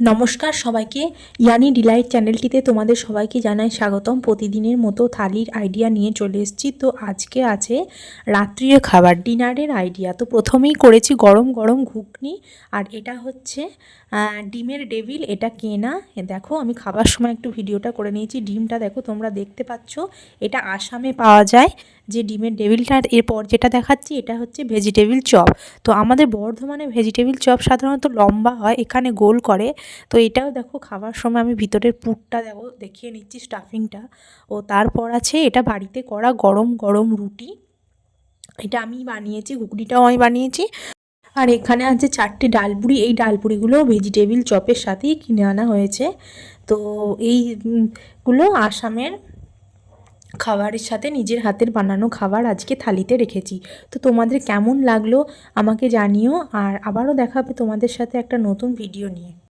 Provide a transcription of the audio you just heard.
নমস্কার সবাইকে। ইয়ানি ডিলাইট চ্যানেলটিতে তোমাদের সবাইকে জানাই স্বাগতম। প্রতিদিনের মতো থালির আইডিয়া নিয়ে চলে এসেছি। তো আজকে আছে রাত্রির খাবার ডিনারের আইডিয়া তো প্রথমেই করেছি গরম গরম ঘুগনি আর এটা হচ্ছে ডিমের ডেভিল এটা কেনা দেখো, আমি খাবার সময় একটু ভিডিওটা করে নিয়েছি। ডিমটা দেখো, তোমরা দেখতে পাচ্ছ। এটা আসামে পাওয়া যায়। যে ডিমের ডেভিলটার এরপর যেটা দেখাচ্ছি, এটা হচ্ছে ভেজিটেবিল চপ তো আমাদের বর্ধমানে ভেজিটেবিল চপ সাধারণত লম্বা হয়, এখানে গোল করে। তো এটাও দেখো খাবার সময় আমি ভিতরের পুরটা দেখো, দেখিয়ে নিচ্ছি স্টাফিংটা ও তারপর আছে এটা বাড়িতে করা গরম গরম রুটি। এটা আমি বানিয়েছি, ঘুগনিটাও আমি বানিয়েছি। আর এখানে আছে চারটে ডালপুরি, এই ডালপুরিগুলো ভেজিটেবিল চপের সাথেই কিনে আনা হয়েছে। তো এইগুলো আসামের খাবারের সাথে নিজের হাতের বানানো খাবার আজকে থালিতে রেখেছি। তো তোমাদের কেমন লাগল আমাকে জানিও, আর আবারও দেখাবে তোমাদের সাথে একটা নতুন ভিডিও নিয়ে।